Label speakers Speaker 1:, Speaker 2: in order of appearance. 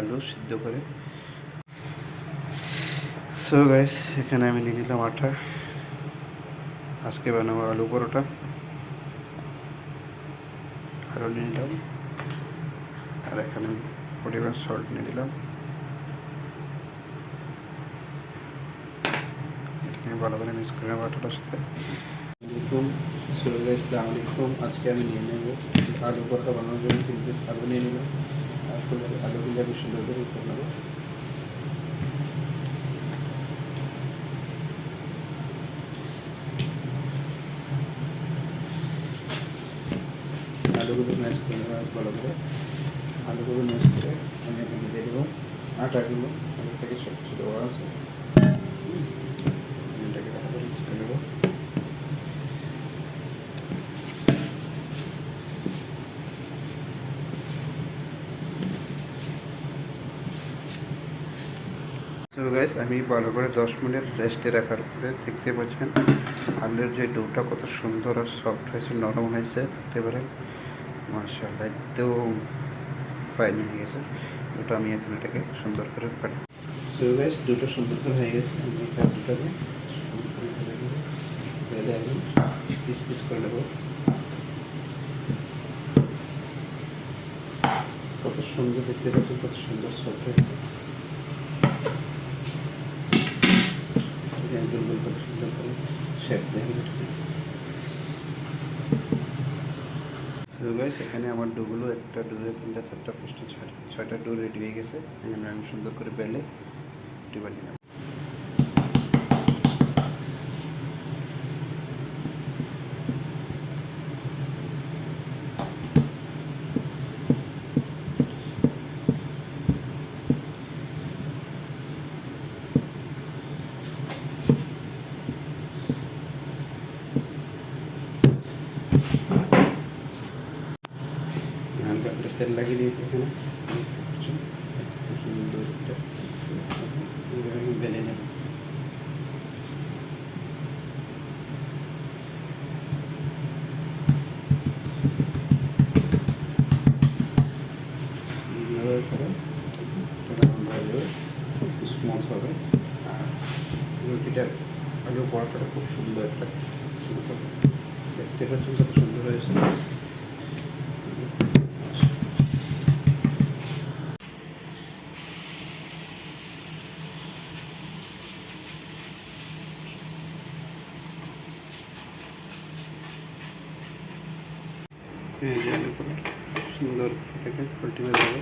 Speaker 1: আলু সিদ্ধ করে। সো গাইস এখানে আমি নিয়ে নিলাম আটা। আজকে বানাবো আলু পরোটা। আলু নিয়ে নিলাম। আর এখানে পরিমাণ সল্ট নিয়ে দিলাম এটাকে আমি ভালো করে মিক্স করে নেব আটাটার সাথে। আলাইকুম সুরুল্লাহ ইসলাম আলাইকুম। আজকে আমি নিয়ে নেব আলু পরোটা বানানোর জন্য তিন পিস আলু নিয়ে নিলাম। তারপরে আলুগুলো আমি সুন্দর করে করে নেব আলুগুলো ম্যাচ করে নেব ভালো করে আলুগুলো ম্যাচ করে আমি এখানে দিয়ে দেবো আটাগুলো আলু থেকে ছোটো ছোটো বড় আছে হুম, আমি এটাকে ভালো করে mix করে নেব তো গাইস আমি ভালো করে দশ মিনিট রেস্টে রাখার পরে দেখতে পাচ্ছেন আলুর যে ডোটা কত সুন্দর আর সফট হয়েছে, নরম হয়েছে, দেখতে পারেন। মার্শাল্লাহ একদম ফাইন হয়ে গেছে। ওটা আমি এখন এটাকে সুন্দর করে কাটি গাইস দুটো সুন্দর করে হয়ে গেছে। আমি এটা দুটাকে কত সুন্দর দেখতে পাচ্ছেন, কত সুন্দর সফট হয়েছে দুর্বল কত সুন্দর করে শেপ দেখেন গাইস এখানে আমার ডোগুলো একটা ডোরে, তিনটা, চারটা, পাঁচটা, ছয়টা ছয়টা ডু রেডি হয়ে গেছে। আমি সুন্দর করে বেলে রুটি বানিয়ে তেল লাগিয়ে দিয়েছি এখানে এত সুন্দর আমি বেলে নেব হয়ে হবে আর খুব সুন্দর একটা হবে দেখতে পাচ্ছেন কত সুন্দর হয়েছে এই যে আলু পরোটা সুন্দর এটাকে পোলট্রি মেরে দেবো